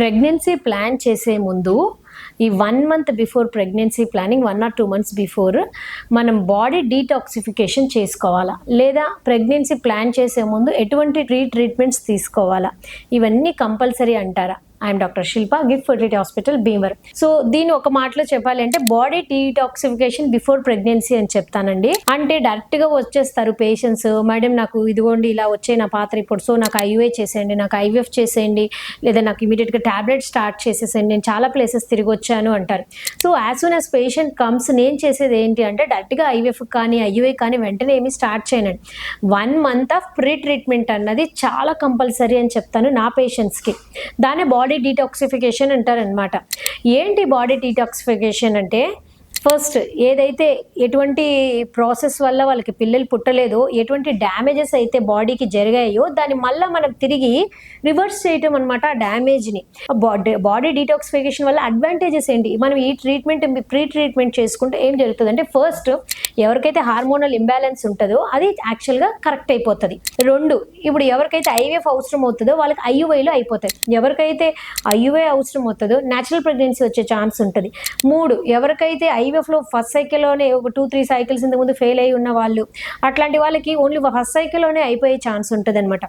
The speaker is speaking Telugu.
ప్రెగ్నెన్సీ ప్లాన్ చేసే ముందు ఈ one month before pregnancy planning one or two months before మనం బాడీ డీటాక్సిఫికేషన్ చేసుకోవాలా? లేదా ప్రెగ్నెన్సీ ప్లాన్ చేసే ముందు ఎటువంటి ట్రీ ట్రీట్మెంట్స్ తీసుకోవాలా? ఇవన్నీ కంపల్సరీ అంటారా? I'm doctor Shilpa gift fertility hospital భీమర్ so దీని ఒక మాటలో చెప్పాలంటే బాడీ డీటాక్సిఫికేషన్ బిఫోర్ ప్రెగ్నెన్సీ అని చెప్తానండి. అంటే డైరెక్ట్గా వచ్చేస్తారు పేషెంట్స్ మేడం నాకు ఇదిగోండి ఇలా వచ్చే నా పాత రిపోర్ట్ సో నాకు ఐయుఏ చేసేయండి నాకు ఐవిఎఫ్ చేసేయండి లేదా నాకు ఇమీడియట్గా టాబ్లెట్ స్టార్ట్ చేసేసేయండి నేను చాలా ప్లేసెస్ తిరిగి వచ్చాను అంటారు. So as soon as patient comes నేను చేసేది ఏంటి అంటే డైరెక్ట్గా ఐవిఎఫ్ కానీ ఐయుఏ కానీ వెంటనే ఏమి స్టార్ట్ చేయనండి one month of pre treatment అన్నది చాలా కంపల్సరీ అని చెప్తాను నా పేషెంట్స్కి. దాన్ని బాడీ డీటాక్సిఫికేషన్ అంటారనమాట ఏంటి బాడీ డీటాక్సిఫికేషన్ అంటే ఫస్ట్ ఏదైతే ఎటువంటి ప్రాసెస్ వల్ల వాళ్ళకి పిల్లలు పుట్టలేదో ఎటువంటి డ్యామేజెస్ అయితే బాడీకి జరిగాయో దాన్ని మళ్ళీ మనం తిరిగి రివర్స్ చేయటం అనమాట ఆ డ్యామేజ్ని. బాడీ బాడీ డీటాక్సిఫికేషన్ వల్ల అడ్వాంటేజెస్ ఏంటి? మనం ఈ ట్రీట్మెంట్ ప్రీ ట్రీట్మెంట్ చేసుకుంటే ఏం జరుగుతుంది అంటే ఫస్ట్ ఎవరికైతే హార్మోనల్ ఇంబ్యాలెన్స్ ఉంటుందో అది యాక్చువల్గా కరెక్ట్ అయిపోతుంది. రెండు ఇప్పుడు ఎవరికైతే ఐవీఎఫ్ అవసరం అవుతుందో వాళ్ళకి ఐయువైలో అయిపోతాయి. ఎవరికైతే ఐయువై అవసరం అవుతుందో న్యాచురల్ ప్రెగ్నెన్సీ వచ్చే ఛాన్స్ ఉంటుంది. మూడు ఎవరికైతే ఐ ఐవీఎఫ్లో ఫస్ట్ సైకిల్లోనే ఒక టూ త్రీ సైకిల్స్ ఇంతకుముందు ఫెయిల్ అయి ఉన్న వాళ్ళు. అట్లాంటి వాళ్ళకి ఓన్లీ ఫస్ట్ సైకిల్లోనే అయిపోయే ఛాన్స్ ఉంటుంది అనమాట